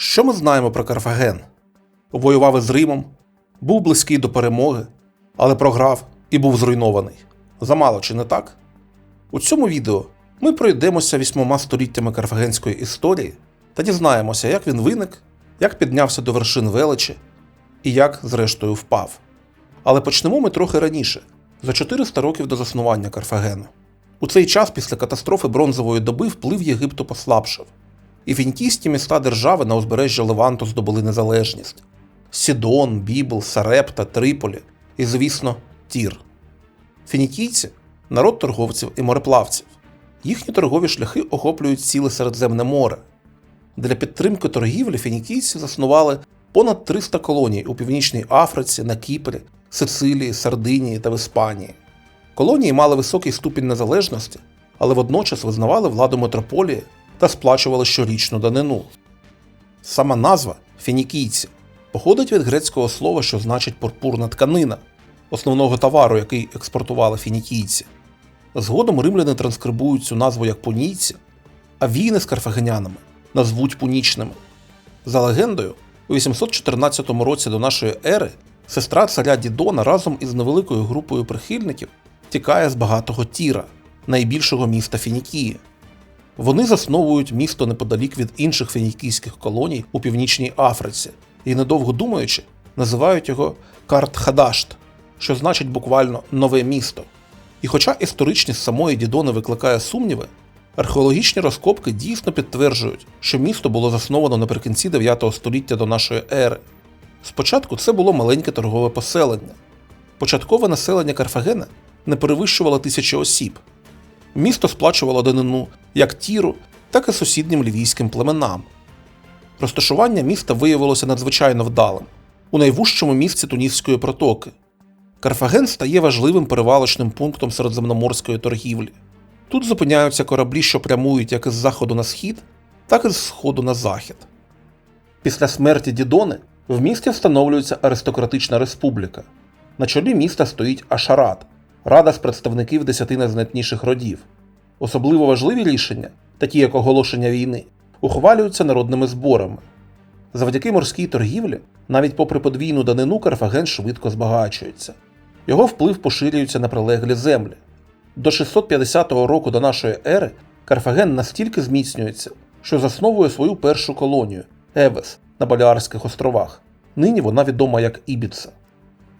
Що ми знаємо про Карфаген? Воював із Римом, був близький до перемоги, але програв і був зруйнований. Замало чи не так? У цьому відео ми пройдемося вісьмома століттями карфагенської історії та дізнаємося, як він виник, як піднявся до вершин величі і як, зрештою, впав. Але почнемо ми трохи раніше, за 400 років до заснування Карфагену. У цей час після катастрофи бронзової доби вплив Єгипту послабшав, і фінікійські міста держави на узбережжі Леванту здобули незалежність: Сідон, Бібл, Сарепта, Триполі і, звісно, Тір. Фінікійці народ торговців і мореплавців. Їхні торгові шляхи охоплюють ціле Середземне море. Для підтримки торгівлі фінікійці заснували понад 300 колоній у Північній Африці, на Кіпрі, Сицилії, Сардинії та в Іспанії. Колонії мали високий ступінь незалежності, але водночас визнавали владу метрополії та сплачували щорічну данину. Сама назва фінікійці походить від грецького слова, що значить пурпурна тканина, основного товару, який експортували фінікійці. Згодом римляни транскрибують цю назву як понійці, а війни з карфагенянами назвуть пунічними. За легендою, у 814 році до нашої ери сестра царя Дідона разом із невеликою групою прихильників тікає з багатого Тіра, найбільшого міста Фінікії. Вони засновують місто неподалік від інших фінікійських колоній у північній Африці і, недовго думаючи, називають його Карт-Хадашт, що значить буквально нове місто. І хоча історичність самої Дідони викликає сумніви, археологічні розкопки дійсно підтверджують, що місто було засновано наприкінці 9 століття до нашої ери. Спочатку це було маленьке торгове поселення. Початкове населення Карфагена не перевищувало тисячі осіб. Місто сплачувало данину як тіру, так і сусіднім лівійським племенам. Розташування міста виявилося надзвичайно вдалим у найвужчому місці Тунісської протоки. Карфаген стає важливим перевалочним пунктом середземноморської торгівлі. Тут зупиняються кораблі, що прямують як із заходу на схід, так і з сходу на захід. Після смерті Дідони в місті встановлюється аристократична республіка. На чолі міста стоїть Ашарат, рада з представників десяти найзнатніших родів. Особливо важливі рішення, такі як оголошення війни, ухвалюються народними зборами. Завдяки морській торгівлі, навіть попри подвійну данину, Карфаген швидко збагачується. Його вплив поширюється на прилеглі землі. До 650 року до нашої ери Карфаген настільки зміцнюється, що засновує свою першу колонію Евес на Баліарських островах. Нині вона відома як Ібіца.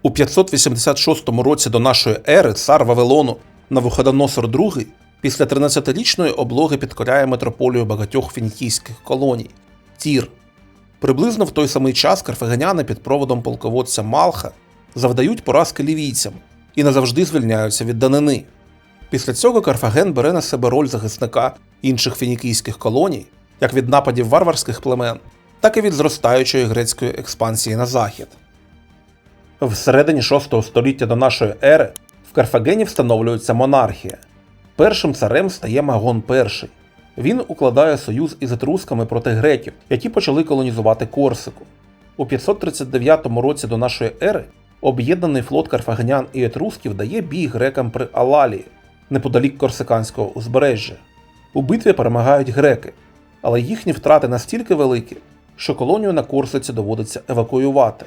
У 586 році до нашої ери цар Вавилону Навуходоносор II після 13-річної облоги підкоряє метрополію багатьох фінікійських колоній Тір. Приблизно в той самий час карфагеняни під проводом полководця Малха завдають поразки лівійцям і назавжди звільняються від данини. Після цього Карфаген бере на себе роль захисника інших фінікійських колоній, як від нападів варварських племен, так і від зростаючої грецької експансії на захід. Всередині 6 століття до нашої ери в Карфагені встановлюється монархія. Першим царем стає Магон І. Він укладає союз із етрусками проти греків, які почали колонізувати Корсику. У 539 році до нашої ери об'єднаний флот карфагенян і етрусків дає бій грекам при Алалії, неподалік корсиканського узбережжя. У битві перемагають греки, але їхні втрати настільки великі, що колонію на Корсиці доводиться евакуювати.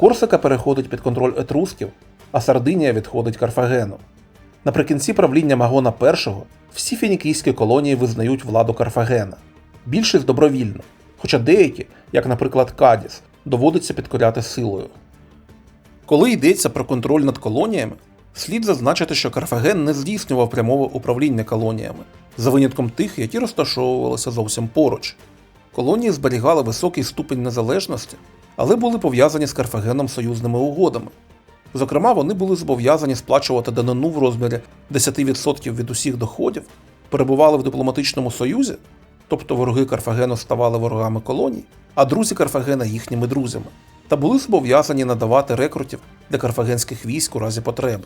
Корсика переходить під контроль етрусків, а Сардинія відходить Карфагену. Наприкінці правління Магона І всі фінікійські колонії визнають владу Карфагена. Більшість добровільно, хоча деякі, як, наприклад, Кадіс, доводиться підкоряти силою. Коли йдеться про контроль над колоніями, слід зазначити, що Карфаген не здійснював прямого управління колоніями, за винятком тих, які розташовувалися зовсім поруч. Колонії зберігали високий ступінь незалежності, але були пов'язані з Карфагеном союзними угодами. Зокрема, вони були зобов'язані сплачувати данину в розмірі 10% від усіх доходів, перебували в дипломатичному союзі, тобто вороги Карфагену ставали ворогами колоній, а друзі Карфагена їхніми друзями, та були зобов'язані надавати рекрутів для карфагенських військ у разі потреби.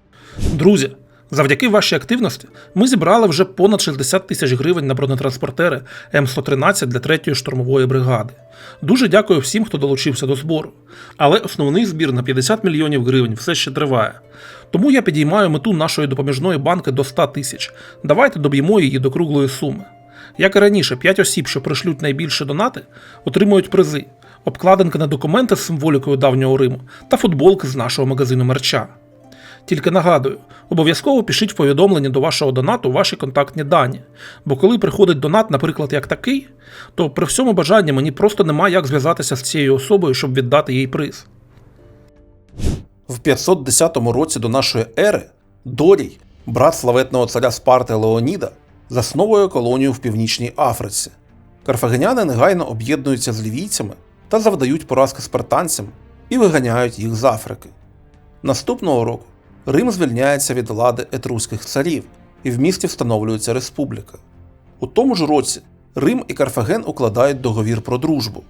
Друзі, завдяки вашій активності ми зібрали вже понад 60 тисяч гривень на бронетранспортери М113 для 3-ї штурмової бригади. Дуже дякую всім, хто долучився до збору. Але основний збір на 50 мільйонів гривень все ще триває. Тому я підіймаю мету нашої допоміжної банки до 100 тисяч. Давайте доб'ємо її до круглої суми. Як і раніше, 5 осіб, що пришлють найбільше донати, отримують призи, обкладинки на документи з символікою давнього Риму та футболки з нашого магазину мерча. Тільки нагадую, обов'язково пишіть повідомлення до вашого донату ваші контактні дані. Бо коли приходить донат, наприклад, як такий, то при всьому бажанні мені просто нема як зв'язатися з цією особою, щоб віддати їй приз. В 510 році до нашої ери Дорій, брат славетного царя Спарти Леоніда, засновує колонію в Північній Африці. Карфагеняни негайно об'єднуються з лівійцями та завдають поразки спартанцям і виганяють їх з Африки. Наступного року Рим звільняється від влади етруських царів, і в місті встановлюється республіка. У тому ж році Рим і Карфаген укладають договір про дружбу.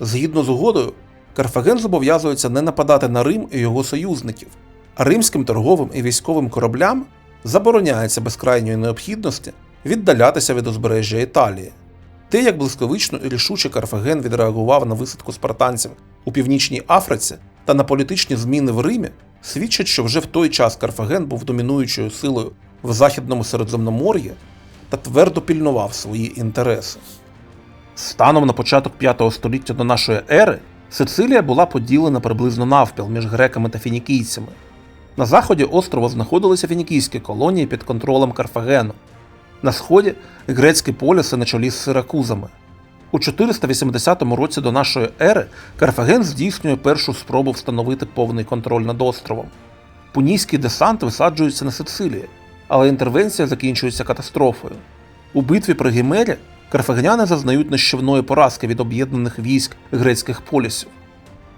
Згідно з угодою, Карфаген зобов'язується не нападати на Рим і його союзників, а римським торговим і військовим кораблям забороняється без крайньої необхідності віддалятися від узбережжя Італії. Те, як блискавично і рішуче Карфаген відреагував на висадку спартанців у Північній Африці та на політичні зміни в Римі, свідчить, що вже в той час Карфаген був домінуючою силою в Західному Середземномор'ї та твердо пільнував свої інтереси. Станом на початок 5 століття до нашої ери Сицилія була поділена приблизно навпіл між греками та фінікійцями. На заході острова знаходилися фінікійські колонії під контролем Карфагену. На сході грецькі поліси на чолі з Сиракузами. У 480 році до нашої ери Карфаген здійснює першу спробу встановити повний контроль над островом. Пунійський десант висаджується на Сицилії, але інтервенція закінчується катастрофою. У битві при Гімері карфагеняни зазнають нищівної поразки від об'єднаних військ грецьких полісів.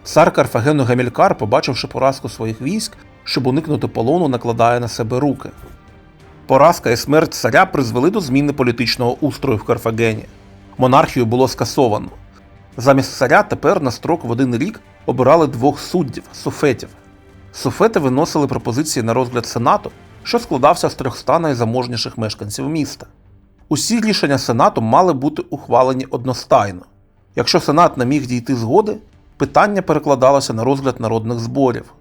Цар Карфагену Гамількар, побачивши поразку своїх військ, щоб уникнути полону, накладає на себе руки. Поразка і смерть царя призвели до зміни політичного устрою в Карфагені. Монархію було скасовано. Замість царя тепер на строк в один рік обирали двох суддів суфетів. Суфети виносили пропозиції на розгляд сенату, що складався з 300 найзаможніших мешканців міста. Усі рішення сенату мали бути ухвалені одностайно. Якщо сенат не міг дійти згоди, питання перекладалося на розгляд народних зборів.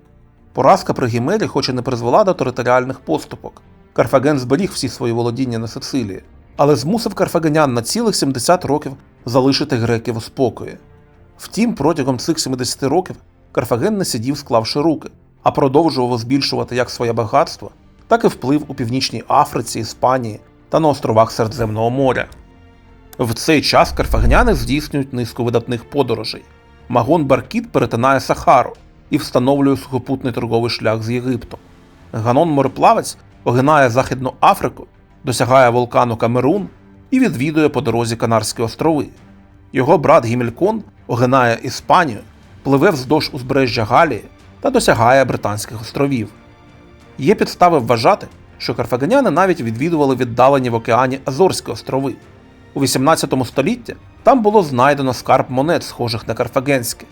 Поразка при Гімері хоч і не призвела до територіальних поступок. Карфаген зберіг всі свої володіння на Сицилії, але змусив карфагенян на цілих 70 років залишити греків у спокої. Втім, протягом цих 70 років Карфаген не сидів, склавши руки, а продовжував збільшувати як своє багатство, так і вплив у Північній Африці, Іспанії та на островах Середземного моря. В цей час карфагеняни здійснюють низку видатних подорожей. Магон Баркіт перетинає Сахару і встановлює сухопутний торговий шлях з Єгиптом. Ганон мореплавець огинає Західну Африку, досягає вулкану Камерун і відвідує по дорозі Канарські острови. Його брат Гімількон огинає Іспанію, пливе вздовж узбережжя Галії та досягає Британських островів. Є підстави вважати, що карфагеняни навіть відвідували віддалені в океані Азорські острови. У 18 столітті там було знайдено скарб монет, схожих на карфагенські.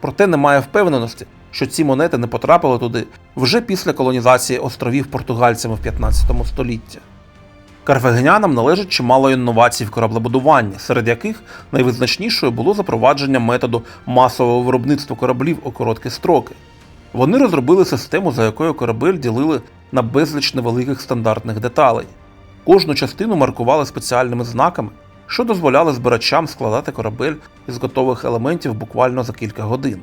Проте немає впевненості, що ці монети не потрапили туди вже після колонізації островів португальцями в 15 столітті. Карфагенянам належить чимало інновацій в кораблебудуванні, серед яких найвизначнішою було запровадження методу масового виробництва кораблів у короткі строки. Вони розробили систему, за якою корабель ділили на безліч невеликих стандартних деталей. Кожну частину маркували спеціальними знаками, що дозволяли збирачам складати корабель із готових елементів буквально за кілька годин.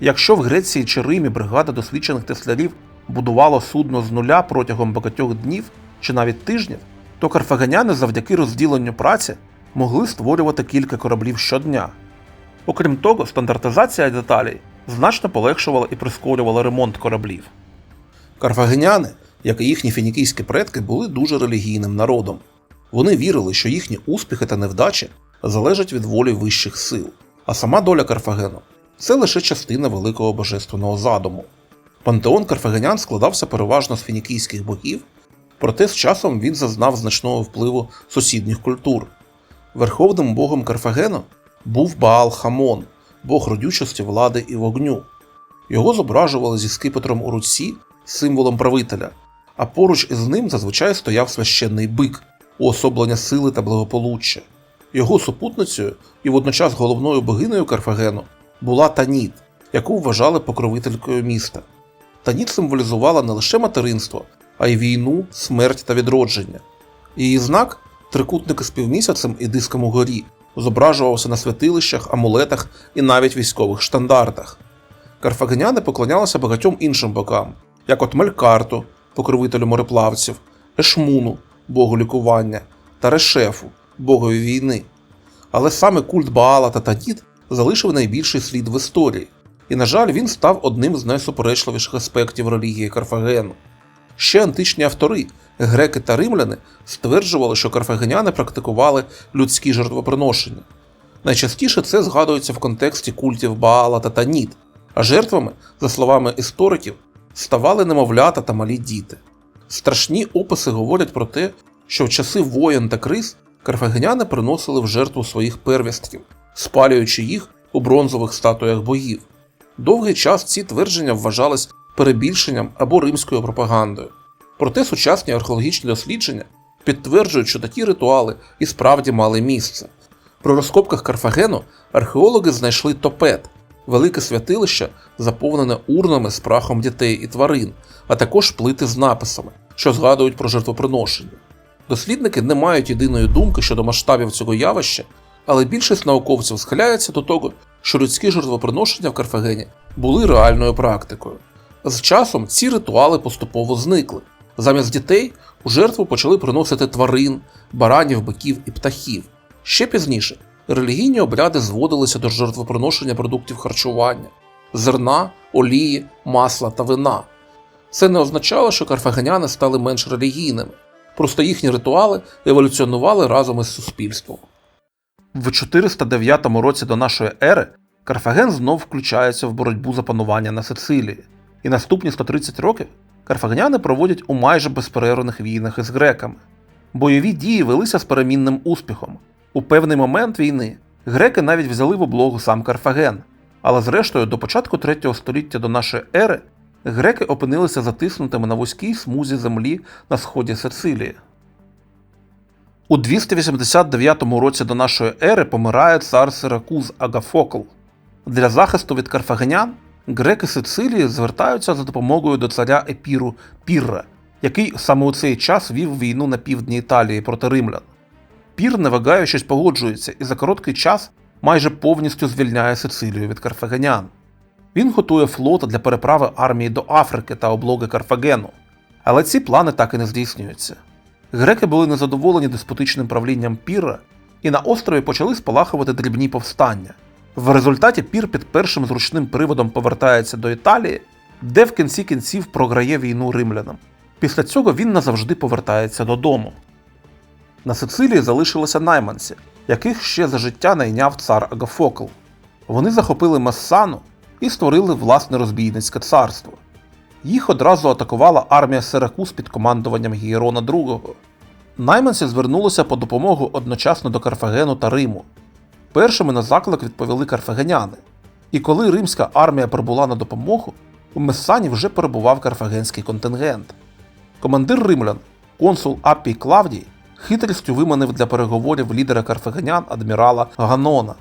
Якщо в Греції чи Римі бригада досвідчених теслярів будувала судно з нуля протягом багатьох днів чи навіть тижнів, то карфагеняни завдяки розділенню праці могли створювати кілька кораблів щодня. Окрім того, стандартизація деталей значно полегшувала і прискорювала ремонт кораблів. Карфагеняни, як і їхні фінікійські предки, були дуже релігійним народом. Вони вірили, що їхні успіхи та невдачі залежать від волі вищих сил, а сама доля Карфагену це лише частина великого божественного задуму. Пантеон карфагенян складався переважно з фінікійських богів, проте з часом він зазнав значного впливу сусідніх культур. Верховним богом Карфагену був Баал Хамон, бог родючості влади і вогню. Його зображували зі скипетром у руці, символом правителя, а поруч із ним зазвичай стояв священний бик, уособлення сили та благополуччя. Його супутницею і водночас головною богинею Карфагену була Таніт, яку вважали покровителькою міста. Таніт символізувала не лише материнство, а й війну, смерть та відродження. Її знак трикутники з півмісяцем і диском угорі, зображувався на святилищах, амулетах і навіть військових штандартах. Карфагеняни поклонялися багатьом іншим богам, як от Мелькарту, покровителю мореплавців, Ешмуну, богу лікування, та Решефу, богові війни. Але саме культ Баала та Таніт залишив найбільший слід в історії, і, на жаль, він став одним з найсуперечливіших аспектів релігії Карфагену. Ще античні автори, греки та римляни, стверджували, що карфагеняни практикували людські жертвоприношення. Найчастіше це згадується в контексті культів Баала та Таніт, а жертвами, за словами істориків, ставали немовлята та малі діти. Страшні описи говорять про те, що в часи воєн та криз карфагеняни приносили в жертву своїх первістків, спалюючи їх у бронзових статуях богів. Довгий час ці твердження вважались перебільшенням або римською пропагандою. Проте сучасні археологічні дослідження підтверджують, що такі ритуали і справді мали місце. При розкопках Карфагену археологи знайшли топет, велике святилище, заповнене урнами з прахом дітей і тварин, а також плити з написами, що згадують про жертвоприношення. Дослідники не мають єдиної думки щодо масштабів цього явища, але більшість науковців схиляється до того, що людські жертвоприношення в Карфагені були реальною практикою. З часом ці ритуали поступово зникли. Замість дітей у жертву почали приносити тварин, баранів, биків і птахів. Ще пізніше релігійні обряди зводилися до жертвоприношення продуктів харчування, зерна, олії, масла та вина. Це не означало, що карфагеняни стали менш релігійними, просто їхні ритуали еволюціонували разом із суспільством. В 409 році до нашої ери Карфаген знов включається в боротьбу за панування на Сицилії, і наступні 130 років карфагеняни проводять у майже безперервних війнах із греками. Бойові дії велися з перемінним успіхом. У певний момент війни греки навіть взяли в облогу сам Карфаген, але зрештою до початку 3 століття до нашої ери греки опинилися затиснутими на вузькій смузі землі на сході Сицилії. У 289 році до нашої ери помирає цар Сиракуз Агафокл. Для захисту від карфагенян греки Сицилії звертаються за допомогою до царя Епіру Пірра, який саме у цей час вів війну на півдні Італії проти римлян. Пір, не вагаючись, погоджується і за короткий час майже повністю звільняє Сицилію від карфагенян. Він готує флот для переправи армії до Африки та облоги Карфагену, але ці плани так і не здійснюються. Греки були незадоволені деспотичним правлінням Пірра і на острові почали спалахувати дрібні повстання. В результаті Пір під першим зручним приводом повертається до Італії, де в кінці кінців програє війну римлянам. Після цього він назавжди повертається додому. На Сицилії залишилися найманці, яких ще за життя найняв цар Агафокл. Вони захопили Мессану і створили власне розбійницьке царство. Їх одразу атакувала армія Сиракуз під командуванням Гієрона II. Найманці звернулися по допомогу одночасно до Карфагену та Риму. Першими на заклик відповіли карфагеняни. І коли римська армія прибула на допомогу, у Мессані вже перебував карфагенський контингент. Командир римлян, консул Аппій Клавдій, хитрістю виманив для переговорів лідера карфагенян адмірала Ганона.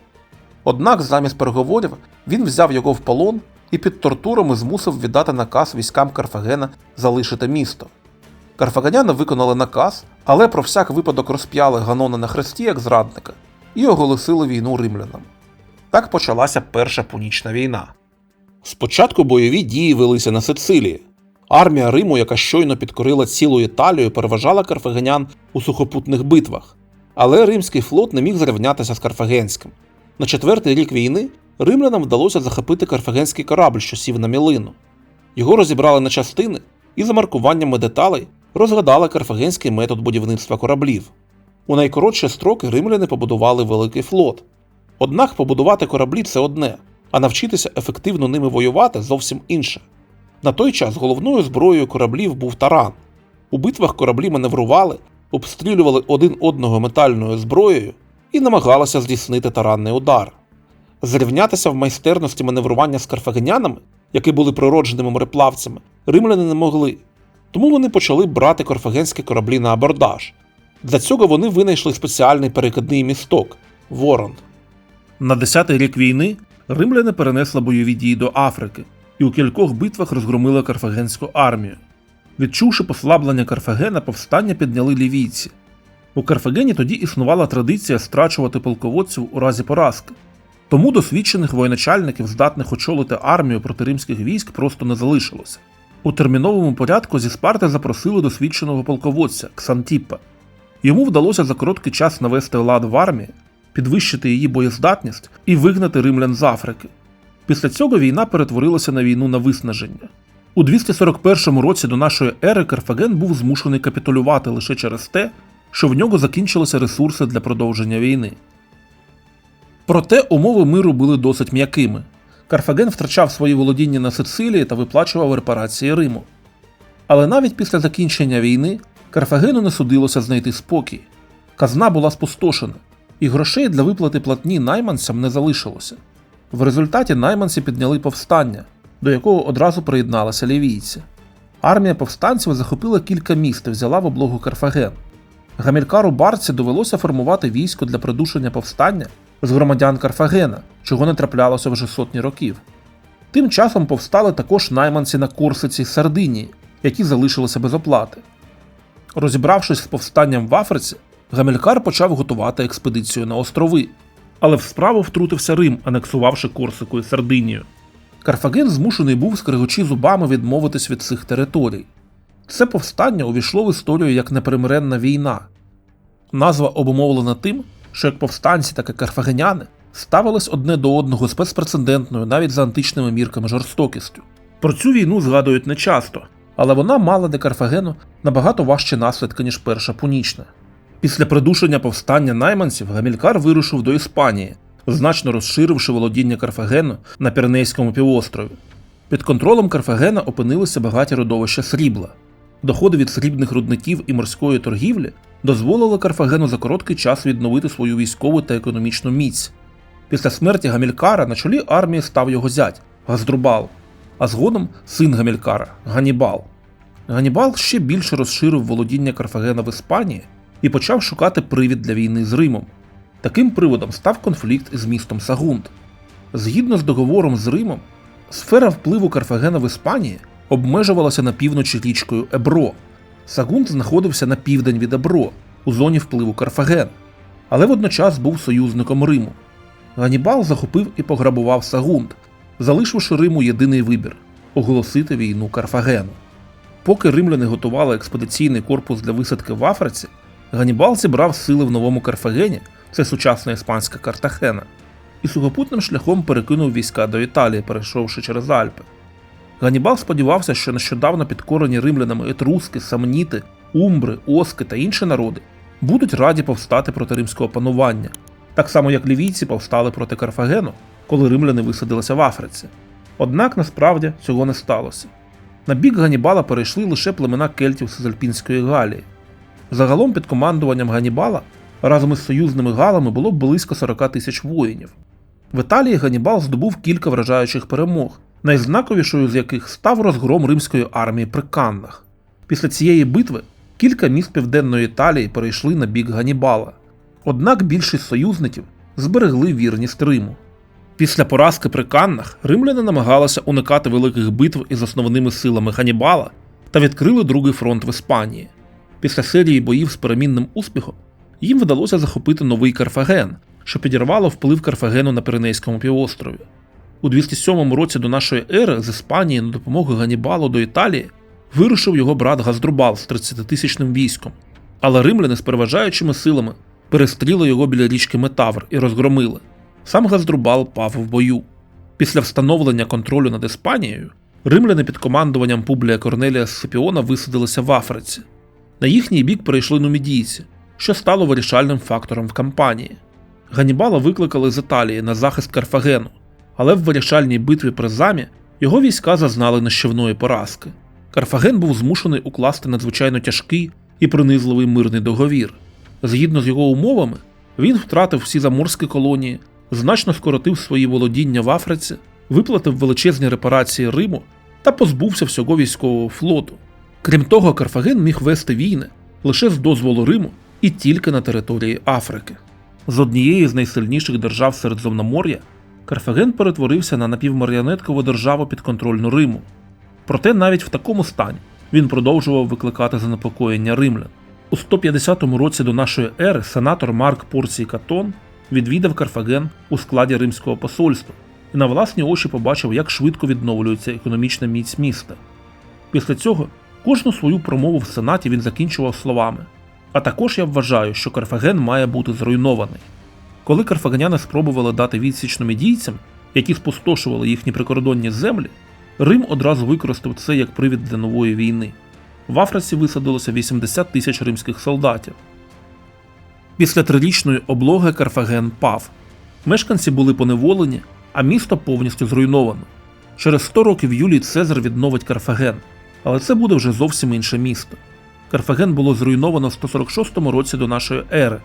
Однак замість переговорів він взяв його в полон і під тортурами змусив віддати наказ військам Карфагена залишити місто. Карфагеняни виконали наказ, але про всяк випадок розп'яли Ганона на хресті як зрадника і оголосили війну римлянам. Так почалася Перша Пунічна війна. Спочатку бойові дії велися на Сицилії. Армія Риму, яка щойно підкорила цілу Італію, переважала карфагенян у сухопутних битвах. Але римський флот не міг зрівнятися з карфагенським. На четвертий рік війни римлянам вдалося захопити карфагенський корабль, що сів на мілину. Його розібрали на частини і за маркуваннями деталей розгадали карфагенський метод будівництва кораблів. У найкоротші строки римляни побудували великий флот. Однак побудувати кораблі це одне, а навчитися ефективно ними воювати зовсім інше. На той час головною зброєю кораблів був таран. У битвах кораблі маневрували, обстрілювали один одного метальною зброєю і намагалися здійснити таранний удар. Зрівнятися в майстерності маневрування з карфагенянами, які були природженими мореплавцями, римляни не могли, тому вони почали брати карфагенські кораблі на абордаж. Для цього вони винайшли спеціальний перекидний місток Ворон. На 10-й рік війни римляни перенесли бойові дії до Африки і у кількох битвах розгромили карфагенську армію. Відчувши послаблення Карфагена, повстання підняли лівійці. У Карфагені тоді існувала традиція страчувати полководців у разі поразки. Тому досвідчених воєначальників, здатних очолити армію проти римських військ, просто не залишилося. У терміновому порядку зі Спарти запросили досвідченого полководця Ксантіпа. Йому вдалося за короткий час навести лад в армії, підвищити її боєздатність і вигнати римлян з Африки. Після цього війна перетворилася на війну на виснаження. У 241 році до нашої ери Карфаген був змушений капітулювати лише через те, що в нього закінчилися ресурси для продовження війни. Проте умови миру були досить м'якими. Карфаген втрачав свої володіння на Сицилії та виплачував репарації Риму. Але навіть після закінчення війни Карфагену не судилося знайти спокій. Казна була спустошена, і грошей для виплати платні найманцям не залишилося. В результаті найманці підняли повстання, до якого одразу приєдналися лівійці. Армія повстанців захопила кілька міст і взяла в облогу Карфаген. Гамількару Барці довелося формувати військо для придушення повстання з громадян Карфагена, чого не траплялося вже сотні років. Тим часом повстали також найманці на Корсиці й Сардинії, які залишилися без оплати. Розібравшись з повстанням в Африці, Гамількар почав готувати експедицію на острови, але в справу втрутився Рим, анексувавши Корсику і Сардинію. Карфаген змушений був скригочі зубами відмовитись від цих територій. Це повстання увійшло в історію як непримиренна війна. Назва обумовлена тим, що як повстанці, так і карфагеняни ставились одне до одного з безпрецедентною навіть за античними мірками жорстокістю. Про цю війну згадують нечасто, але вона мала для Карфагену набагато важчі наслідки, ніж перша пунічна. Після придушення повстання найманців Гамількар вирушив до Іспанії, значно розширивши володіння Карфагену на Піренейському півострові. Під контролем Карфагена опинилися багаті родовища срібла. Доходи від срібних рудників і морської торгівлі дозволили Карфагену за короткий час відновити свою військову та економічну міць. Після смерті Гамількара на чолі армії став його зять Газдрубал, а згодом син Гамількара Ганібал. Ганібал ще більше розширив володіння Карфагена в Іспанії і почав шукати привід для війни з Римом. Таким приводом став конфлікт із містом Сагунд. Згідно з договором з Римом, сфера впливу Карфагена в Іспанії обмежувалася на півночі річкою Ебро. Сагунд знаходився на південь від Ебро, у зоні впливу Карфагена, але водночас був союзником Риму. Ганібал захопив і пограбував Сагунд, залишивши Риму єдиний вибір оголосити війну Карфагену. Поки римляни готували експедиційний корпус для висадки в Африці, Ганібал зібрав сили в новому Карфагені, це сучасна іспанська Картахена, і сухопутним шляхом перекинув війська до Італії, перейшовши через Альпи. Ганібал сподівався, що нещодавно підкорені римлянами етруски, самніти, умбри, оски та інші народи будуть раді повстати проти римського панування, так само як лівійці повстали проти Карфагену, коли римляни висадилися в Африці. Однак насправді цього не сталося. На бік Ганібала перейшли лише племена кельтів з Альпінської Галії. Загалом під командуванням Ганібала разом із союзними галами було близько 40 тисяч воїнів. В Італії Ганібал здобув кілька вражаючих перемог, найзнаковішою з яких став розгром римської армії при Каннах. Після цієї битви кілька міст південної Італії перейшли на бік Ганібала. Однак більшість союзників зберегли вірність Риму. Після поразки при Каннах римляни намагалися уникати великих битв із основними силами Ганібала та відкрили другий фронт в Іспанії. Після серії боїв з перемінним успіхом їм вдалося захопити новий Карфаген, що підірвало вплив Карфагену на Піренейському півострові. У 207 році до нашої ери з Іспанії на допомогу Ганібалу до Італії вирушив його брат Газдрубал з 30-тисячним військом, але римляни з переважаючими силами перестріли його біля річки Метавр і розгромили. Сам Газдрубал пав в бою. Після встановлення контролю над Іспанією римляни під командуванням Публія Корнелія Сципіона висадилися в Африці. На їхній бік перейшли нумідійці, що стало вирішальним фактором в кампанії. Ганібала викликали з Італії на захист Карфагену, але в вирішальній битві при замі його війська зазнали нищівної поразки. Карфаген був змушений укласти надзвичайно тяжкий і принизливий мирний договір. Згідно з його умовами, він втратив всі заморські колонії, значно скоротив свої володіння в Африці, виплатив величезні репарації Риму та позбувся всього військового флоту. Крім того, Карфаген міг вести війни лише з дозволу Риму і тільки на території Африки. З однієї з найсильніших держав Середземномор'я Карфаген перетворився на напівмаріонеткову державу підконтрольну Риму. Проте навіть в такому стані він продовжував викликати занепокоєння римлян. У 150 році до нашої ери сенатор Марк Порцій Катон відвідав Карфаген у складі римського посольства і на власні очі побачив, як швидко відновлюється економічна міць міста. Після цього кожну свою промову в сенаті він закінчував словами: А також я вважаю, що Карфаген має бути зруйнований. Коли карфагеняни спробували дати відсіч номідійцям, які спустошували їхні прикордонні землі, Рим одразу використав це як привід для нової війни. В Африці висадилося 80 тисяч римських солдатів. Після трирічної облоги Карфаген пав. Мешканці були поневолені, а місто повністю зруйновано. Через 100 років Юлій Цезар відновить Карфаген, але це буде вже зовсім інше місто. Карфаген було зруйновано в 146 році до нашої ери.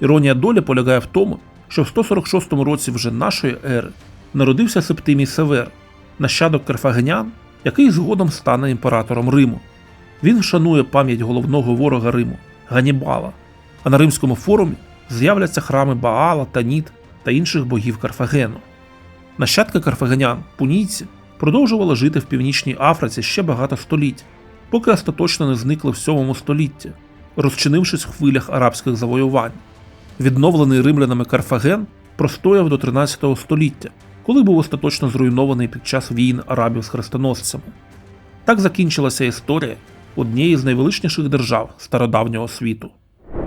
Іронія долі полягає в тому, що в 146 році вже нашої ери народився Септимій Север, нащадок карфагенян, який згодом стане імператором Риму. Він вшанує пам'ять головного ворога Риму Ганібала, а на римському форумі з'являться храми Баала, Таніт та інших богів Карфагену. Нащадки карфагенян, пунійці, продовжували жити в північній Африці ще багато століть, поки остаточно не зникли в 7 столітті, розчинившись в хвилях арабських завоювань. Відновлений римлянами Карфаген простояв до 13 століття, коли був остаточно зруйнований під час війн арабів з хрестоносцями. Так закінчилася історія однієї з найвеличніших держав стародавнього світу.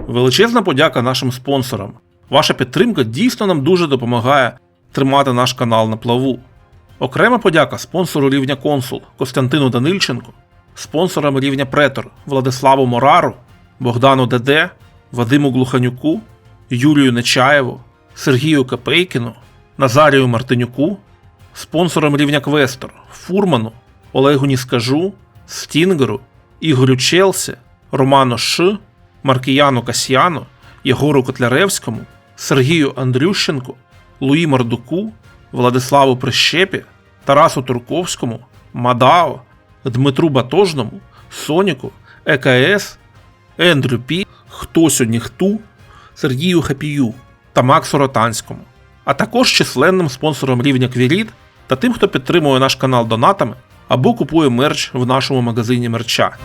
Величезна подяка нашим спонсорам. Ваша підтримка дійсно нам дуже допомагає тримати наш канал на плаву. Окрема подяка спонсору рівня консул Костянтину Данильченку, спонсорам рівня претор Владиславу Морару, Богдану Деде, Вадиму Глуханюку, Юрію Нечаєву, Сергію Капейкіну, Назарію Мартинюку, спонсорам рівня Квестор Фурману, Олегу Ніскажу, Стінгеру, Ігорю Челсі, Роману Ш, Маркіяну Касьяну, Єгору Котляревському, Сергію Андрющенку, Луї Мордуку, Владиславу Прищепі, Тарасу Турковському, Мадао, Дмитру Батожному, Соніку, ЕКС, Ендрю Пі, Хто сьогодні хту, Сергію Хапію та Максу Ротанському, а також численним спонсорам рівня Квіріт та тим, хто підтримує наш канал донатами або купує мерч в нашому магазині мерча.